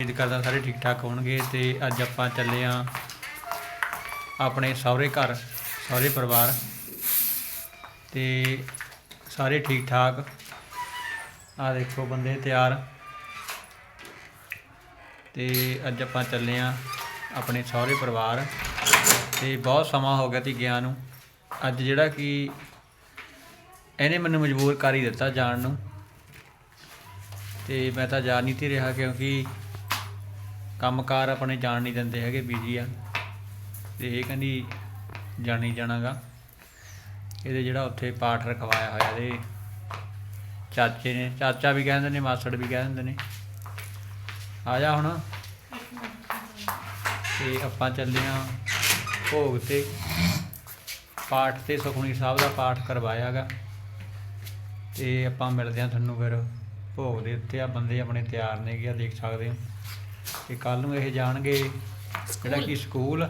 ਉਮੀਦ ਕਰਦਾ ਸਾਰੇ ਠੀਕ ਠਾਕ ਹੋਣਗੇ ਤੇ ਅੱਜ ਆਪਾਂ ਚੱਲੇ ਆ ਆਪਣੇ ਸਹੁਰੇ ਘਰ, ਸਹੁਰੇ ਪਰਿਵਾਰ ਤੇ ਸਾਰੇ ਠੀਕ ਠਾਕ। ਆ ਦੇਖੋ ਬੰਦੇ ਤਿਆਰ। ਤੇ ਅੱਜ ਆਪਾਂ ਚੱਲੇ ਆ ਆਪਣੇ ਸਹੁਰੇ ਪਰਿਵਾਰ ਤੇ ਬਹੁਤ ਸਮਾਂ ਹੋ ਗਿਆ ਤੀ ਗਿਆ ਨੂੰ। ਅੱਜ ਜਿਹੜਾ ਕਿ ਇਹਨੇ ਮੈਨੂੰ ਮਜਬੂਰ ਕਰ ਹੀ ਦਿੱਤਾ ਜਾਣ ਨੂੰ। ਤੇ ਮੈਂ ਤਾਂ ਜਾ ਨਹੀਂ ਤੀ ਰਿਹਾ ਕਿਉਂਕਿ ਕੰਮਕਾਰ ਆਪਣੇ ਜਾਣ ਨਹੀਂ ਦਿੰਦੇ ਹੈਗੇ ਬੀਜੀ ਆ। ਤੇ ਇਹ ਕਹਿੰਦੀ ਜਾਣੀ ਜਾਣਾਗਾ। ਇਹਦੇ ਜਿਹੜਾ ਉੱਥੇ ਪਾਠ ਰਖਵਾਇਆ ਹੋਇਆ ਇਹਦੇ ਚਾਚੇ ਨੇ। ਚਾਚਾ ਵੀ ਕਹਿੰਦੇ ਨੇ, ਮਾਸੜ ਵੀ ਕਹਿ ਦਿੰਦੇ ਨੇ। ਆ ਜਾ ਹੁਣ। ਤੇ ਆਪਾਂ ਚੱਲੇ ਆ ਭੋਗ ਤੇ। ਪਾਠ ਤੇ ਸੁਖਮਨੀ ਸਾਹਿਬ ਦਾ ਪਾਠ ਕਰਵਾਇਆਗਾ। ਤੇ ਆਪਾਂ ਮਿਲਦੇ ਆ ਤੁਹਾਨੂੰ ਫਿਰ ਭੋਗ ਦੇ ਉੱਤੇ। ਆ ਬੰਦੇ ਆਪਣੇ ਤਿਆਰ ਨੇ ਗਿਆ ਦੇਖ ਸਕਦੇ ਹੋ ਤੇ ਕੱਲ ਨੂੰ ਇਹ ਜਾਣਗੇ ਜਿਹੜਾ ਕਿ ਸਕੂਲ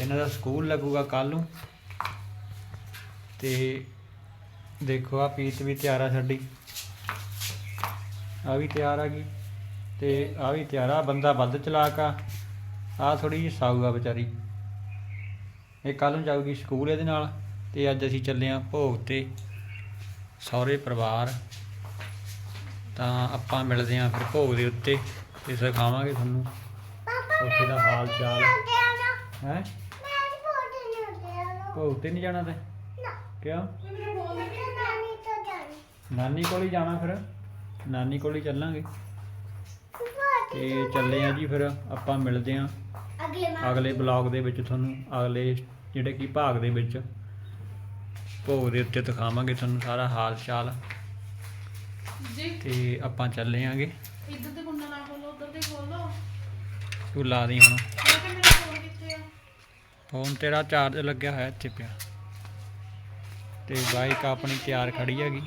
ਇਹਨਾਂ ਦਾ ਸਕੂਲ ਲੱਗੂਗਾ ਕੱਲ ਨੂੰ। ਤੇ ਦੇਖੋ ਆ ਪੀਤ ਵੀ ਤਿਆਰ ਆ ਸਾਡੀ। ਆ ਵੀ ਤਿਆਰ ਆ ਗਈ। ਤੇ ਆ ਵੀ ਤਿਆਰ ਆ, ਬੰਦਾ ਵੱਧ ਚਲਾਕ ਆ। ਆ ਥੋੜੀ ਜਿਹੀ ਸਾਊ ਆ ਵਿਚਾਰੀ। ਇਹ ਕੱਲ ਨੂੰ ਜਾਊਗੀ ਸਕੂਲ ਇਹਦੇ ਨਾਲ, ਤੇ ਅੱਜ ਅਸੀਂ ਚੱਲੇ ਆ ਭੋਗ ਤੇ। ਸਹੁਰੇ ਪਰਿਵਾਰ। ਤਾਂ ਆਪਾਂ ਮਿਲਦੇ ਆਂ ਫਿਰ ਭੋਗ ਦੇ ਉੱਤੇ। ਤੇ ਸਿਖਾਵਾਂਗੇ ਤੁਹਾਨੂੰ। ਉੱਥੇ ਦਾ ਹਾਲ ਚਾਲ। ਹੈ? ਭੋਗ ਤੇ ਨਹੀਂ ਜਾਣਾ ਤੇ? ਕਿਉਂ? ਨਾਨੀ ਕੋਲ ਹੀ ਜਾਣਾ ਫਿਰ। ਨਾਨੀ ਕੋਲ ਹੀ ਚੱਲਾਂਗੇ। ਤੇ ਚੱਲੇ ਆ ਜੀ ਫਿਰ ਆਪਾਂ ਮਿਲਦੇ ਆਂ ਅਗਲੇ ਬਲੌਗ ਦੇ ਵਿੱਚ ਤੁਹਾਨੂੰ। ਅਗਲੇ ਜਿਹੜੇ ਕਿ ਭਾਗ ਦੇ ਵਿੱਚ ਭੋਗ ਦੇ ਉੱਤੇ ਦਿਖਾਵਾਂਗੇ ਤੁਹਾਨੂੰ ਸਾਰਾ ਹਾਲ ਚਾਲ। ਜੀ। ਤੇ ਆਪਾਂ ਚੱਲੇ ਆਂਗੇ। ਇੱਧਰ ਤੇ ਖੋਲੋ ਲਾ ਦੀ ਹੁਣ। ਮੈਂ ਕਿਹਾ ਮੇਰਾ ਫੋਨ ਕਿੱਥੇ ਆ? ਫੋਨ ਤੇਰਾ ਚਾਰਜ ਲੱਗਿਆ ਹੋਇਆ ਇੱਥੇ ਪਿਆ। ਤੇ ਬਾਈਕ ਆਪਣੀ ਤਿਆਰ ਖੜੀ ਹੈਗੀ।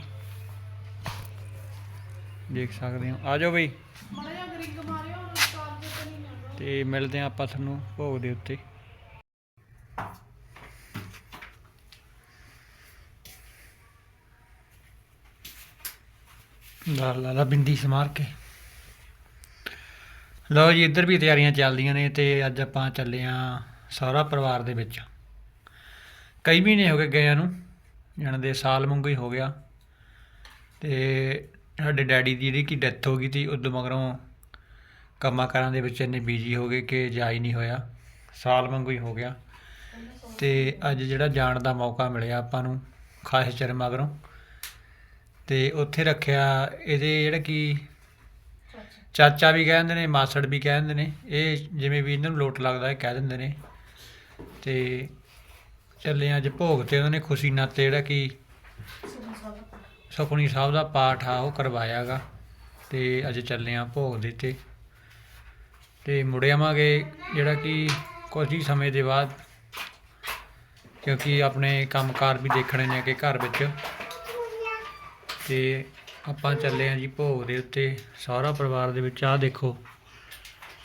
ਦੇਖ ਸਕਦੇ ਹੋ। ਆ ਜਾਓ ਬਈ। ਮੜਾ ਜਿਹਾ ਗਰਿੰਗ ਮਾਰਿਓ ਔਰ ਚਾਰਜਰ ਤੇ ਨਹੀਂ ਤੇ ਮਿਲਦੇ ਆ ਆਪਾਂ ਤੁਹਾਨੂੰ ਭੋਗ ਦੇ ਉੱਤੇ। ਲਾ ਲਾ ਲਾ ਬਿੰਦੀ ਸਮਾਰ ਕੇ। ਲਓ ਜੀ, ਇੱਧਰ ਵੀ ਤਿਆਰੀਆਂ ਚੱਲਦੀਆਂ ਨੇ ਤੇ ਅੱਜ ਆਪਾਂ ਚੱਲੇ ਆ ਸਾਰਾ ਪਰਿਵਾਰ ਦੇ ਵਿੱਚ। ਕਈ ਮਹੀਨੇ ਹੋ ਗਏ ਗਏ ਨੂੰ, ਜਾਣ ਦੇ ਸਾਲ ਵਾਂਗੂ ਹੀ ਹੋ ਗਿਆ। ਤੇ ਸਾਡੇ ਡੈਡੀ ਦੀ ਜਿਹੜੀ ਕਿ ਡੈਥ ਹੋ ਗਈ ਸੀ, ਉਦੋਂ ਮਗਰੋਂ ਕੰਮਾਂ ਕਾਰਾਂ ਦੇ ਵਿੱਚ ਇੰਨੇ ਬਿਜ਼ੀ ਹੋ ਗਏ ਕਿ ਜਾ ਹੀ ਨਹੀਂ ਹੋਇਆ। ਸਾਲ ਵਾਂਗੂ ਹੀ ਹੋ ਗਿਆ। ਤੇ ਅੱਜ ਜਿਹੜਾ ਜਾਣ ਦਾ ਮੌਕਾ ਮਿਲਿਆ ਆਪਾਂ ਨੂੰ, ਖਾਸ ਚਿਰ ਮਗਰੋਂ। ਤੇ ਉੱਥੇ ਰੱਖਿਆ ਇਹਦੇ ਜਿਹੜਾ ਕਿ ਚਾਚਾ ਵੀ ਕਹਿ ਦਿੰਦੇ ਨੇ, ਮਾਸੜ ਵੀ ਕਹਿ ਦਿੰਦੇ ਨੇ। ਇਹ ਜਿਵੇਂ ਵੀ ਇਹਨਾਂ ਨੂੰ ਲੋਟ ਲੱਗਦਾ ਹੈ ਕਹਿ ਦਿੰਦੇ ਨੇ। ਤੇ ਚੱਲੇ ਅੱਜ ਭੋਗ ਤੇ ਉਹਨਾਂ ਨੇ ਖੁਸ਼ੀ ਨਾਤੇ ਜਿਹੜਾ ਕਿ ਸੁਣ ਸਾਹਿਬ ਦਾ ਪਾਠ ਆ, ਉਹ ਕਰਵਾਇਆਗਾ ਤੇ ਅੱਜ ਚੱਲੇ ਆ ਭੋਗ ਦੇ ਤੇ ਤੇ ਮੁੜ ਆਵਾਂਗੇ ਜਿਹੜਾ ਕਿ ਕੁਝ ਹੀ ਸਮੇਂ ਦੇ ਬਾਅਦ, ਕਿਉਂਕਿ ਆਪਣੇ ਕੰਮਕਾਰ ਵੀ ਦੇਖਣੇ ਨੇ ਕਿ ਘਰ ਵਿੱਚ। ਤੇ ਆਪਾਂ ਚੱਲੇ ਆ ਜੀ ਭੋਗ ਦੇ ਉੱਤੇ ਸਾਰਾ ਪਰਿਵਾਰ ਦੇ ਵਿੱਚ ਆਹ ਦੇਖੋ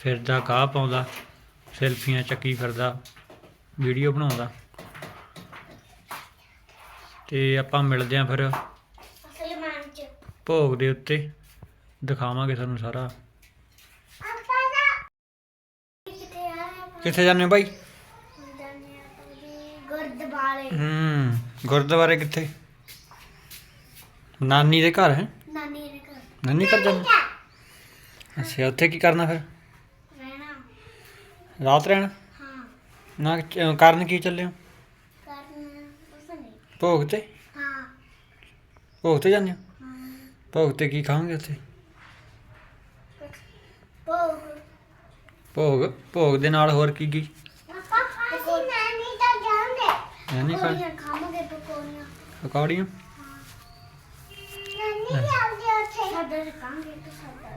ਫਿਰਦਾ ਗਾਹ ਪਾਉਂਦਾ ਸੈਲਫੀਆਂ ਚੱਕੀ ਫਿਰਦਾ ਵੀਡੀਓ ਬਣਾਉਂਦਾ। ਤੇ ਆਪਾਂ ਮਿਲਦੇ ਆ ਫਿਰ ਭੋਗ ਦੇ ਉੱਤੇ ਦਿਖਾਵਾਂਗੇ ਤੁਹਾਨੂੰ ਸਾਰਾ। ਕਿੱਥੇ ਜਾਂਦੇ ਹੋ ਜੀ ਗੁਰਦੁਆਰੇ। ਹੂੰ ਗੁਰਦੁਆਰੇ ਕਿੱਥੇ? ਨਾਨੀ ਦੇ ਘਰ ਹੈ? ਨਾਨੀ ਦੇ ਘਰ। ਨਾਨੀ ਘਰ ਜਾਂਦੇ? ਅੱਛਾ ਉੱਥੇ ਕੀ ਕਰਨਾ ਫਿਰ? ਰਹਿਣਾ। ਰਾਤ ਰਹਿਣਾ? ਹਾਂ। ਨਾ ਚ- ਕਰਨ ਕੀ ਚੱਲੇ ਹੋ? ਕਰਨ ਉਸ ਨਹੀਂ। ਭੋਗ ਤੇ? ਹਾਂ। ਭੋਗ ਤੇ ਜਾਂਦੇ ਹੋ? ਹਾਂ। ਭੋਗ ਤੇ ਕੀ ਖਾਓਗੇ ਉੱਥੇ? ਭੋਗ। ਭੋਗ? ਭੋਗ ਦੇ ਨਾਲ ਹੋਰ ਕੀ ਕੀ? ਆਪਾਂ ਅਸੀਂ ਨਾਨੀ ਤਾਂ ਜਾਂਦੇ। ਨਾਨੀ ਘਰ ਪਕੌੜੀਆਂ ਖਾਵਾਂਗੇ ਪਕੌੜੀਆਂ। ਪਕੌੜੀਆਂ? ਨਾਨੀ ਜਾਂਦੇ ਉੱਥੇ ਸਾਡਾ ਰਕਾਂਗੇ ਤਾਂ ਸਾਡਾ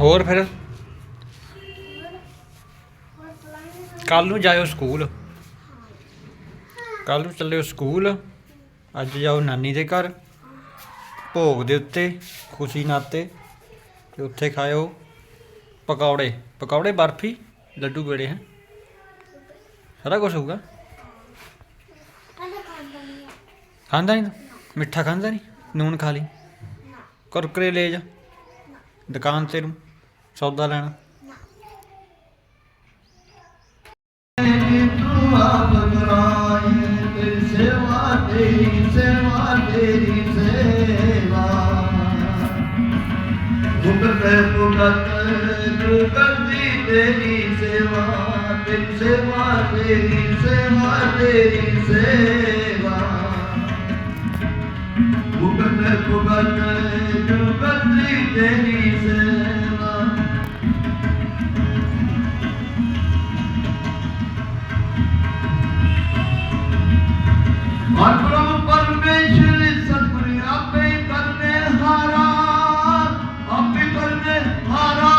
ਹੋਰ ਫਿਰ? ਹੋਰ ਕੱਲ ਨੂੰ ਜਾਇਓ ਸਕੂਲ। ਕੱਲ ਨੂੰ ਚੱਲਿਓ ਸਕੂਲ। ਅੱਜ ਜਾਓ ਨਾਨੀ ਦੇ ਘਰ। ਭੋਗ ਦੇ ਉੱਤੇ, ਖੁਸ਼ੀ ਨਾਤੇ। ਤੇ ਉੱਥੇ ਖਾਇਓ ਪਕੌੜੇ। ਪਕੌੜੇ ਬਰਫੀ, ਲੱਡੂ ਪੇੜੇ ਹੈ? ਸਾਰਾ ਕੁਝ ਹੋਊਗਾ। ਖਾਂਦਾ ਨਹੀਂ ਤੂੰ? ਮਿੱਠਾ ਖਾਂਦਾ ਨਹੀਂ? ਨੂਨ ਖਾ ਲਈ। ਕੁਰਕਰੇ ਲੈ ਜਾ। ਦੁਕਾਨ ਤੇ ਨੂੰ ਸੌਦਾ ਲੈਣਾ। ਤੇਰੀ ਸੇਵਾ ਤੇਰੀ ਸੇਵਾ। ਤੂੰ ਕਰਦੀ ਤੇਰੀ ਸੇਵਾ। ਪਰਮ ਪਰਮੇਸ਼ਰ ਸਤਿਗੁਰ ਆਪੇ ਕਰਨੇ ਹਾਰਾ, ਆਪੇ ਕਰਨੇ ਹਾਰਾ।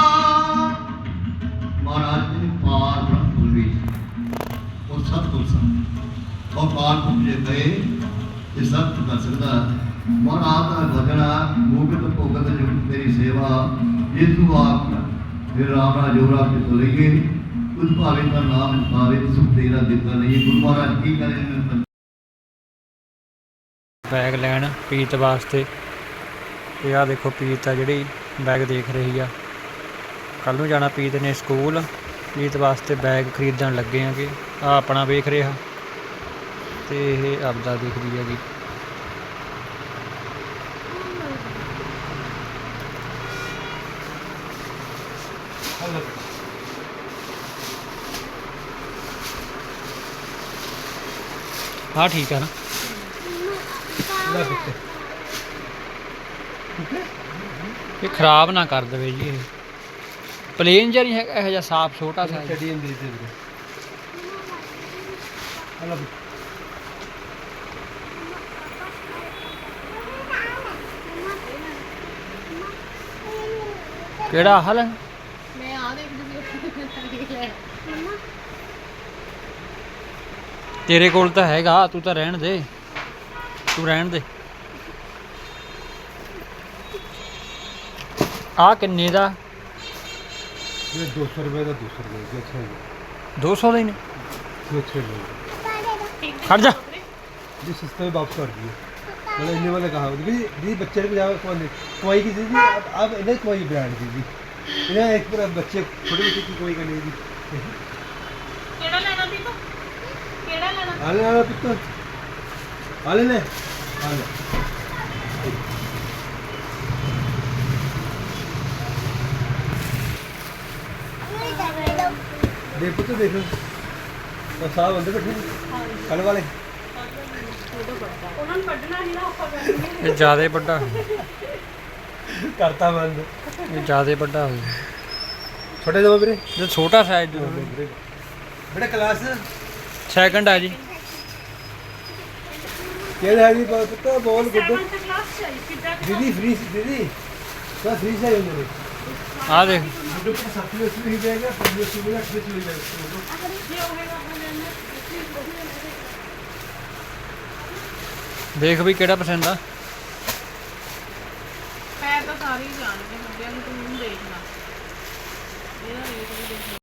ਮਹਾਰਾਜ ਨੇ ਪਾਰ ਬ੍ਰਹਮ ਵਿੱਚ ਉਹ ਸਤਿਗੁਰ ਸਨ ਉਹ ਪਾਰ ਪੁੱਜੇ ਗਏ ਇਹ ਸਭ ਤੋਂ ਕਰ ਸਕਦਾ ਮਹਾਰਾਜ ਭਜਣਾ ਮੂਗਤ ਭੋਗਤ ਜੁਗ ਤੇਰੀ ਸੇਵਾ ਜੇ ਆਪ ਫਿਰ ਰਾਮ ਜੋਰਾ ਕੇ ਤੋਂ ਲਈਏ ਭਾਵੇਂ ਦਾ ਨਾਮ ਭਾਵੇਂ ਸੁਖ ਤੇਰਾ ਦਿੱਤਾ ਨਹੀਂ। ਗੁਰੂ ਮਹਾਰਾਜ ਕੀ ਕਰੇ ਬੈਗ ਲੈਣ, ਪੀਤ ਵਾਸਤੇ। ਤੇ ਆ ਦੇਖੋ, ਪੀਤ ਆ ਜਿਹੜੀ ਬੈਗ ਦੇਖ ਰਹੀ ਆ। ਕੱਲ ਨੂੰ ਜਾਣਾ ਪੀਤ ਨੇ ਸਕੂਲ। ਪੀਤ ਵਾਸਤੇ ਬੈਗ ਖਰੀਦਣ ਲੱਗੇ ਆਂਗੇ। ਆ ਆਪਣਾ ਵੇਖ ਰਿਹਾ। ਤੇ ਇਹ ਆਪਦਾ ਦੇਖ ਰਹੀ ਹੈਗੀ। ਹਾਂ ਠੀਕ ਆ ਨਾ। ਇਹ ਖਰਾਬ ਨਾ ਕਰ ਦੇਵੇ ਜੀ ਇਹ। ਪਲੇਨ ਜਿਹਾ ਨਹੀਂ ਹੈਗਾ ਇਹੋ ਜਿਹਾ ਸਾਫ਼ ਛੋਟਾ ਸਾ ਛੱਡੀ ਜਾਂਦੀ ਸੀ ਵੀਰੇ। ਹਲੋ ਕਿਹੜਾ ਹਲ? ਲੈ ਤੇਰੇ ਕੋਲ ਤਾਂ ਹੈਗਾ ਤੂੰ ਤਾਂ ਰਹਿਣ ਦੇ ਤੂੰ ਰਹਿਣ ਦੇ ਆ ਕਿੰਨੇ ਦਾ ਇਹ 200 ਰੁਪਏ ਦਾ 200 ਰੁਪਏ ਦਾ ਅੱਛਾ ਜੀ 200 ਦਾ ਹੀ ਨੇ ये अच्छे लोग ਖੜ ਜਾ ये सस्ते में वापस कर दिए मतलब इन्हें वाले कहा दीदी दीदी बच्चे को जाओ कौन कमाई की दीदी अब अब इन्हें कमाई ब्रांड दीदी ਇਹਨਾਂ ਇੱਕ ਪੂਰਾ ਬੱਚੇ ਛੋਟੇ ਬੱਚੇ ਕੀ ਕੋਈ ਕਰਨੀ ਜੀ ਕਿਹੜਾ ਲੈਣਾ ਵੀ ਤੂੰ? ਕਿਹੜਾ ਲੈਣਾ? ਹਾਲੇ ਲੈ ਦੇ ਪੁੱਤ। ਦੇਖੋ ਤਾਂ ਸਾਹਿਬ ਅੰਦਰ ਬੈਠੇ ਕੱਲ ਵਾਲੇ। ਉਹਨਾਂ ਨੂੰ ਵੱਢਣਾ ਨਹੀਂ ਨਾ ਆਪਾਂ ਕਰਨੀ ਇਹ ਜ਼ਿਆਦਾ ਵੱਡਾ। ਕਰਤਾ ਬੰਦ। ਇਹ ਜ਼ਿਆਦਾ ਵੱਡਾ ਹੋ ਗਿਆ। ਛੋਟੇ ਦੋ ਵੀਰੇ? ਜੇ ਛੋਟਾ ਸਾਈਜ਼ ਬੇਟਾ ਕਲਾਸ ਸੈਕੰਡ ਆ ਜੀ। ਕਿਹੜਾ ਹੈ ਜੀ? ਪਤਾ ਬੋਲ ਗੁੱਡ। ਦੀਦੀ ਫ੍ਰੀ ਦੀਦੀ। ਬਸ ਫ੍ਰੀ ਸਾਈਜ਼ ਹੁੰਦੇ ਨੇ ਆ ਦੇਖ ਗੁੱਡ ਦੇਖ ਵੀ ਕਿਹੜਾ ਪਸੰਦ ਆ। ਤਾਂ ਸਾਰੇ ਹੀ ਜਾਣਗੇ ਮੁੰਡਿਆਂ ਨੂੰ ਤੂੰ ਦੇਖਣਾ ਇਹਦਾ ਰੇਟ ਵੀ ਦੇਖ